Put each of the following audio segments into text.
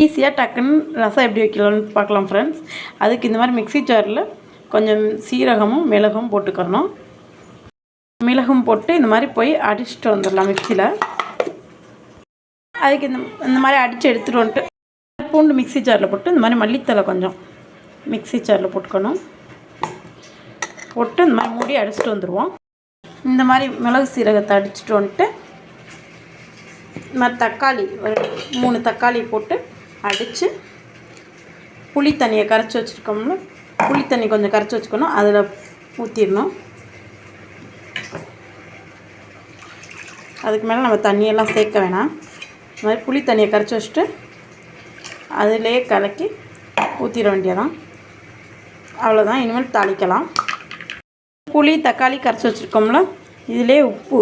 ஈஸியாக டக்குன்னு ரசம் எப்படி வைக்கலாம்னு பார்க்கலாம் ஃப்ரெண்ட்ஸ் அதுக்கு இந்த மாதிரி மிக்ஸி ஜாரில் கொஞ்சம் சீரகமும் மிளகும் போட்டுக்கிறணும் மிளகும் போட்டு இந்த மாதிரி போய் அடிச்சுட்டு வந்துடலாம் மிக்சியில் அதுக்கு இந்த இந்த மாதிரி அடித்து எடுத்துகிட்டு வந்துட்டு பூண்டு மிக்ஸி ஜாரில் போட்டு இந்த மாதிரி மல்லித்தலை கொஞ்சம் மிக்ஸி ஜாரில் போட்டுக்கணும். போட்டு இந்த மாதிரி மூடி அடிச்சுட்டு வந்துடுவோம் இந்த மாதிரி மிளகு சீரகத்தை அடிச்சுட்டு வந்துட்டு இந்த மாதிரி தக்காளி ஒரு மூணு தக்காளி போட்டு அடித்து புளி தண்ணியை கரைச்சி வச்சுருக்கோம்ல புளி தண்ணி கொஞ்சம் கரைச்சி வச்சுக்கணும். அதில் ஊற்றிடணும் அதுக்கு மேலே நம்ம தண்ணியெல்லாம் சேர்க்க வேணாம். இந்த மாதிரி புளி தண்ணியை கரைச்சி வச்சுட்டு அதிலே கலக்கி ஊற்றிட வேண்டியதான் அவ்வளோதான் இனிமேல் தாளிக்கலாம். புளி தக்காளி கரைச்சி வச்சுருக்கோம்ல இதிலே உப்பு.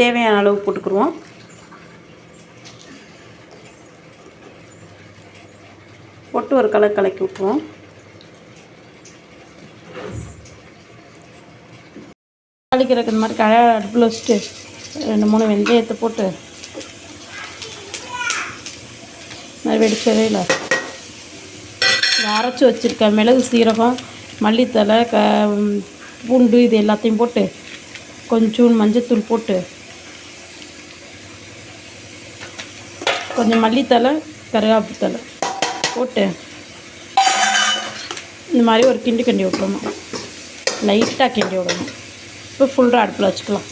தேவையான அளவு போட்டுக்குருவோம் போட்டு ஒரு கலர் கலக்கி விட்ருவோம் தாளிக்கிறதுக்கு இந்த மாதிரி கழ அடுப்பில் வச்சுட்டு ரெண்டு மூணு வெந்தயத்தை போட்டு இந்த மாதிரி இல்லை இந்த அரைச்சி வச்சுருக்க மிளகு சீரகம் மல்லித்தலை க பூண்டு இது எல்லாத்தையும் போட்டு கொஞ்சம் மஞ்சத்தூள் போட்டு கொஞ்சம் மல்லித்தலை கருவேப்பித்தலை போட்டு இந்த மாதிரி ஒரு கிண்டி கிண்டி விட்றணும் லைட்டாக கிண்டி விடணும். இப்போ ஃபுல்லாக அடுப்பில் வச்சுக்கலாம்.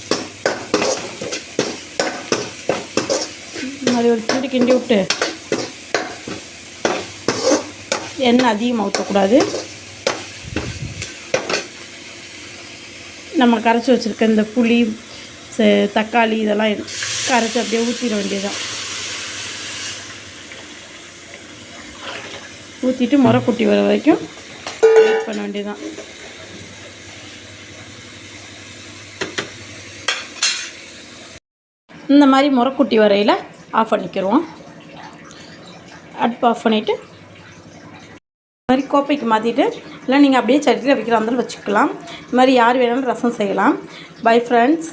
இந்த மாதிரி ஒரு கிண்டி கிண்டி விட்டு எண்ணெய் அதிகமாக ஊற்றக்கூடாது நம்ம கரைச்சி வச்சுருக்க இந்த புளி ச- தக்காளி இதெல்லாம் கரைச்சி அப்படியே ஊற்றிட வேண்டியதுதான். ஊற்றிட்டு முறைக்குட்டி வர வரைக்கும் வெயிட் பண்ண வேண்டியதான் இந்த மாதிரி முறைக்குட்டி வரையில் ஆஃப் பண்ணிக்கிடுவோம் அடுப்பு ஆஃப் பண்ணிவிட்டு இந்த மாதிரி கோப்பைக்கு மாற்றிட்டு இல்லை நீங்கள் அப்படியே சட்டியில் வைக்கிற இருந்தாலும் வச்சுக்கலாம். இந்த மாதிரி யார் வேணாலும் ரசம் செய்யலாம். Bye friends